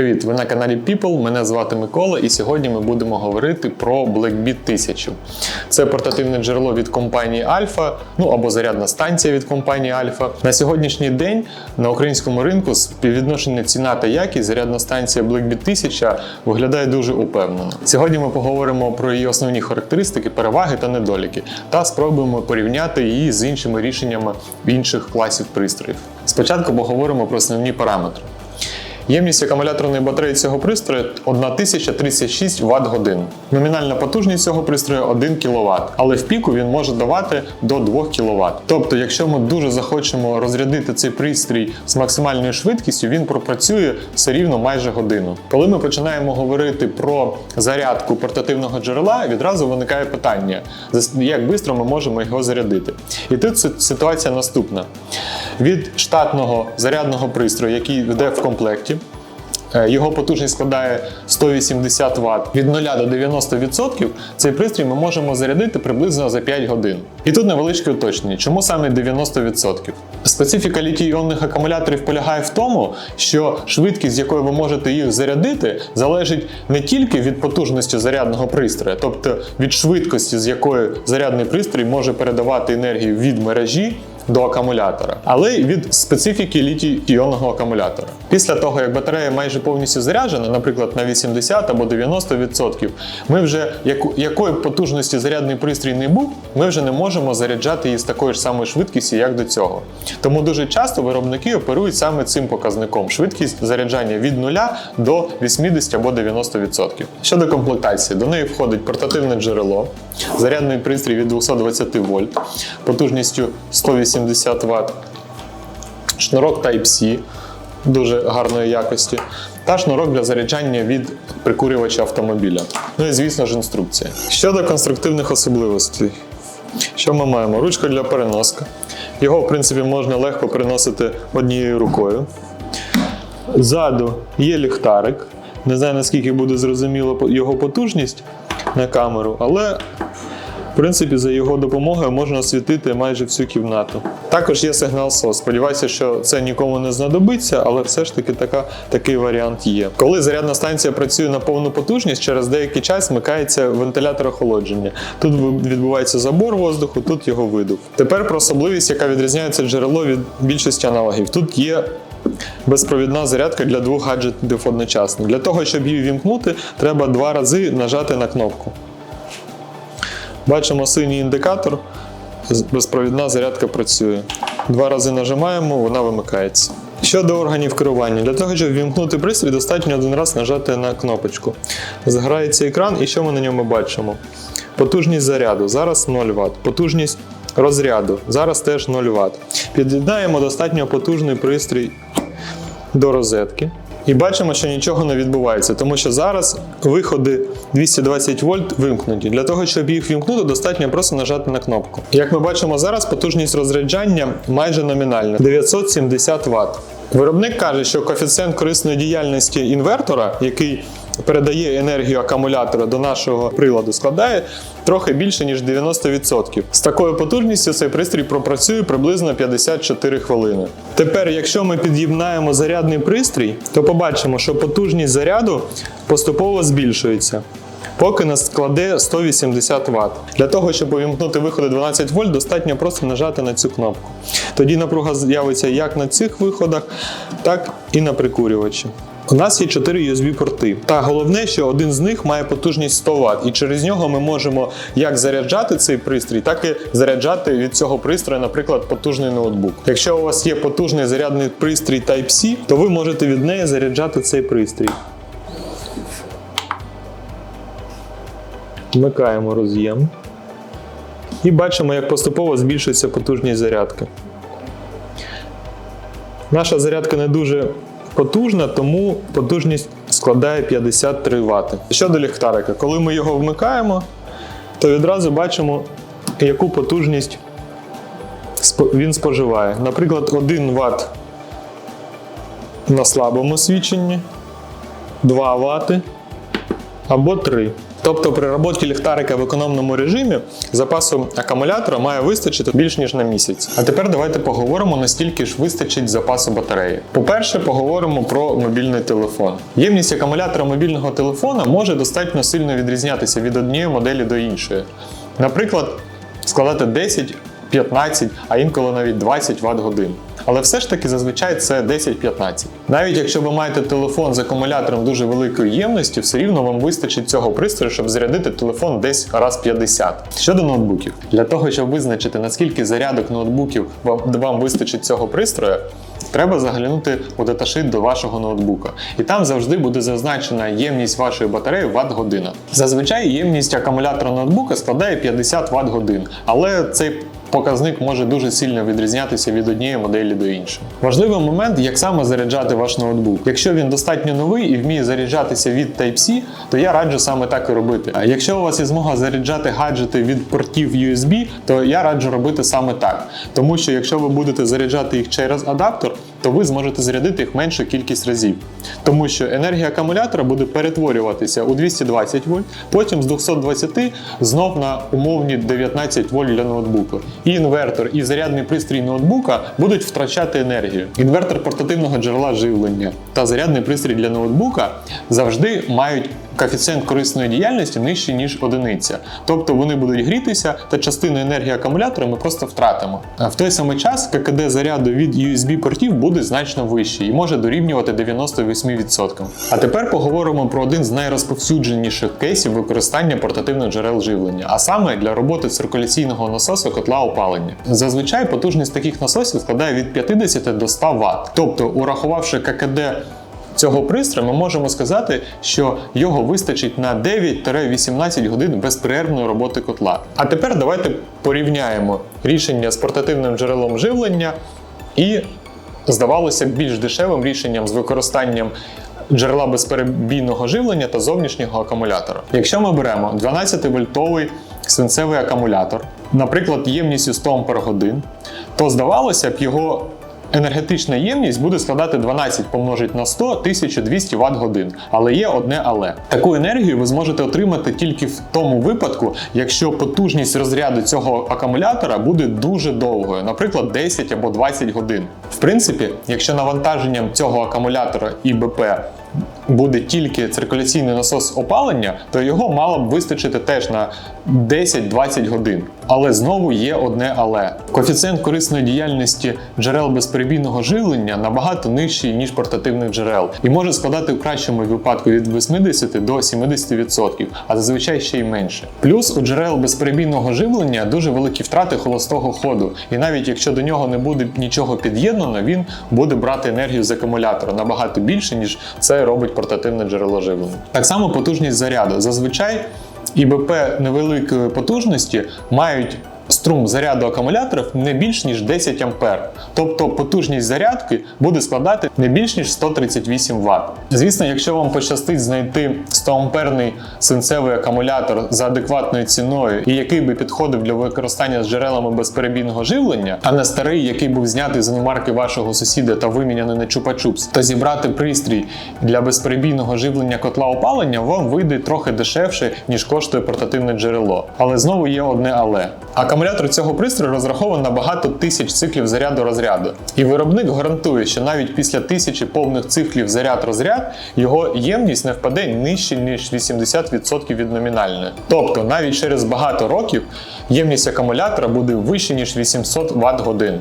Привіт, ви на каналі People. Мене звати Микола, і сьогодні ми будемо говорити про Blackbit 1000. Це портативне джерело від компанії Alpha, ну або зарядна станція від компанії Alpha. На сьогоднішній день на українському ринку співвідношення ціна та якість зарядна станція Blackbit 1000 виглядає дуже упевнено. Сьогодні ми поговоримо про її основні характеристики, переваги та недоліки, та спробуємо порівняти її з іншими рішеннями інших класів пристроїв. Спочатку поговоримо про основні параметри. Ємність акумуляторної батареї цього пристрою 1036 Вт годин. Номінальна потужність цього пристрою 1 кВт, але в піку він може давати до 2 кВт. Тобто, якщо ми дуже захочемо розрядити цей пристрій з максимальною швидкістю, він пропрацює все рівно майже годину. Коли ми починаємо говорити про зарядку портативного джерела, відразу виникає питання, як швидко ми можемо його зарядити. І тут ситуація наступна: від штатного зарядного пристрою, який йде в комплекті. Е, Його потужність складає 180 Вт. Від 0 до 90% цей пристрій ми можемо зарядити приблизно за 5 годин. І тут невеличке уточнення. Чому саме 90%? Специфіка літій-іонних акумуляторів полягає в тому, що швидкість, з якою ви можете їх зарядити, залежить не тільки від потужності зарядного пристрою, тобто від швидкості, з якою зарядний пристрій може передавати енергію від мережі до акумулятора, але від специфіки літій-іонного акумулятора. Після того, як батарея майже повністю заряджена, наприклад, на 80 або 90%, ми вже якої потужності зарядний пристрій не був, ми вже не можемо заряджати її з такою ж самою швидкістю, як до цього. Тому дуже часто виробники оперують саме цим показником швидкість заряджання від 0 до 80 або 90%. Щодо комплектації, до неї входить портативне джерело, зарядний пристрій від 220 вольт, потужністю 180 Вт, шнурок Type-C дуже гарної якості, та шнурок для заряджання від прикурювача автомобіля. Ну і звісно ж інструкція. Щодо конструктивних особливостей, що ми маємо? Ручка для переноска. Його, в принципі, можна легко переносити однією рукою. Ззаду є ліхтарик. Не знаю, наскільки буде зрозуміло його потужність на камеру, але принципі, за його допомогою можна освітити майже всю кімнату. Також є сигнал SOS. Сподіваюся, що це нікому не знадобиться, але все ж таки така, такий варіант є. Коли зарядна станція працює на повну потужність, через деякий час вмикається вентилятор охолодження. Тут відбувається забор воздуху, тут його видув. Тепер про особливість, яка відрізняє це джерело від більшості аналогів. Тут є Безпровідна зарядка для двох гаджетів одночасно. Для того, щоб її вімкнути, треба два рази нажати на кнопку. Бачимо синій індикатор, безпровідна зарядка працює. Два рази нажимаємо, вона вимикається. Щодо органів керування, для того, щоб вімкнути пристрій, достатньо один раз нажати на кнопочку. Зграється екран, і що ми на ньому бачимо? Потужність заряду зараз 0 Вт. Потужність розряду зараз теж 0 Вт. Під'єднаємо достатньо потужний пристрій до розетки. І бачимо, що нічого не відбувається, тому що зараз виходи 220 вольт вимкнуті. Для того, щоб їх вімкнути, достатньо просто нажати на кнопку. Як ми бачимо зараз, потужність розряджання майже номінальна 970 Вт. Виробник каже, що коефіцієнт корисної діяльності інвертора, який передає енергію акумулятора до нашого приладу, складає трохи більше ніж 90%. З такою потужністю цей пристрій пропрацює приблизно 54 хвилини. Тепер, якщо ми під'єднаємо зарядний пристрій, то побачимо, що потужність заряду поступово збільшується. Поки нас складе 180 Вт. Для того, щоб увімкнути виходи 12 вольт, достатньо просто нажати на цю кнопку. Тоді напруга з'явиться як на цих виходах, так і на прикурювачі. У нас є 4 USB-порти. Та головне, що один з них має потужність 100 Вт, і через нього ми можемо як заряджати цей пристрій, так і заряджати від цього пристрою, наприклад, потужний ноутбук. Якщо у вас є потужний зарядний пристрій Type-C, то ви можете від неї заряджати цей пристрій. Вмикаємо роз'єм. І бачимо, як поступово збільшується потужність зарядки. Наша зарядка не дуже потужна, тому потужність складає 53 Вт. Щодо ліхтарика, коли ми його вмикаємо, то відразу бачимо, яку потужність він споживає. Наприклад, 1 Вт на слабому свідченні, 2 Вт або 3. Тобто при роботі ліхтарика в економному режимі запасу акумулятора має вистачити більш ніж на місяць. А тепер давайте поговоримо, наскільки ж вистачить запасу батареї. По-перше, поговоримо про мобільний телефон. Ємність акумулятора мобільного телефона може достатньо сильно відрізнятися від однієї моделі до іншої. Наприклад, складати 10, 15, а інколи навіть 20 Вт годин. Але все ж таки зазвичай це 10-15. Навіть якщо ви маєте телефон з акумулятором дуже великої ємності, все рівно вам вистачить цього пристрою, щоб зарядити телефон десь раз 50. Щодо ноутбуків, для того, щоб визначити наскільки зарядок ноутбуків вам, вистачить цього пристрою, треба заглянути у даташит до вашого ноутбука. І там завжди буде зазначена ємність вашої батареї в Вт година. Зазвичай ємність акумулятора ноутбука складає 50 Вт годин, але цей Показник може дуже сильно відрізнятися від однієї моделі до іншої. Важливий момент, як саме заряджати ваш ноутбук. Якщо він достатньо новий і вміє заряджатися від Type-C, то я раджу саме так і робити. А якщо у вас є змога заряджати гаджети від портів USB, то я раджу робити саме так. Тому що якщо ви будете заряджати їх через адаптер, то ви зможете зарядити їх меншу кількість разів. Тому що енергія акумулятора буде перетворюватися у 220 вольт, потім з 220 знов на умовні 19 вольт для ноутбуку. І інвертор, і зарядний пристрій ноутбука будуть втрачати енергію. Інвертор портативного джерела живлення та зарядний пристрій для ноутбука завжди мають коефіцієнт корисної діяльності нижчий, ніж одиниця. Тобто вони будуть грітися, та частину енергії акумулятора ми просто втратимо. В той самий час ККД заряду від USB-портів буде значно вищий і може дорівнювати 98%. А тепер поговоримо про один з найрозповсюдженіших кейсів використання портативних джерел живлення, а саме для роботи циркуляційного насосу котла опалення. Зазвичай потужність таких насосів складає від 50 до 100 Вт. Тобто, урахувавши ККД цього пристрою, ми можемо сказати, що його вистачить на 9-18 годин безперервної роботи котла. А тепер давайте порівняємо рішення з портативним джерелом живлення і, здавалося б, більш дешевим рішенням з використанням. Джерела безперебійного живлення та зовнішнього акумулятора. Якщо ми беремо 12-вольтовий свинцевий акумулятор, наприклад, ємністю 100 Ах, то здавалося б, його енергетична ємність буде складати 12 помножить на 100 1200 Вт годин. Але є одне але. Таку енергію ви зможете отримати тільки в тому випадку, якщо потужність розряду цього акумулятора буде дуже довгою, наприклад, 10 або 20 годин. В принципі, якщо навантаженням цього акумулятора ІБП буде тільки циркуляційний насос опалення, то його мало б вистачити теж на 10-20 годин. Але знову є одне але. Коефіцієнт корисної діяльності джерел безперебійного живлення набагато нижчий, ніж портативних джерел, і може складати в кращому випадку від 80 до 70%, а зазвичай ще й менше. Плюс у джерел безперебійного живлення дуже великі втрати холостого ходу, і навіть якщо до нього не буде нічого під'єднано, він буде брати енергію з акумулятора набагато більше, ніж це робить портативне джерело живлення. Так само потужність заряду. Зазвичай ІБП невеликої потужності мають струм заряду акумуляторів не більш ніж 10 А. Тобто потужність зарядки буде складати не більш ніж 138 Вт. Звісно, якщо вам пощастить знайти 100 амперний свинцевий акумулятор за адекватною ціною і який би підходив для використання з джерелами безперебійного живлення, а не старий, який був знятий з іномарки вашого сусіда та виміняний на чупа-чупс, то зібрати пристрій для безперебійного живлення котла опалення вам вийде трохи дешевше, ніж коштує портативне джерело. Але знову є одне але. Акумулятор цього пристрою розрахований на багато тисяч циклів заряду розряду. І виробник гарантує, що навіть після тисячі повних циклів заряд-розряд його ємність не впаде нижче, ніж 80% від номінальної. Тобто навіть через багато років ємність акумулятора буде вище, ніж 800 Вт годин.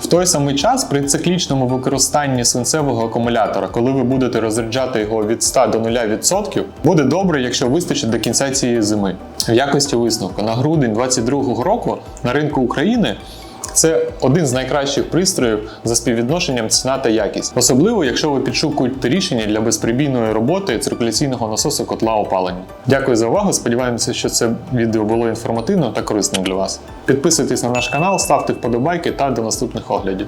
В той самий час при циклічному використанні свинцевого акумулятора, коли ви будете розряджати його від 100 до 0%, буде добре, якщо вистачить до кінця цієї зими. В якості висновку на грудень 2022 року на ринку України. Це один з найкращих пристроїв за співвідношенням ціна та якість, особливо якщо ви підшукуєте рішення для безприбійної роботи циркуляційного насосу котла опалення. Дякую за увагу. Сподіваємося, що це відео було інформативним та корисним для вас. Підписуйтесь на наш канал, ставте вподобайки та до наступних оглядів.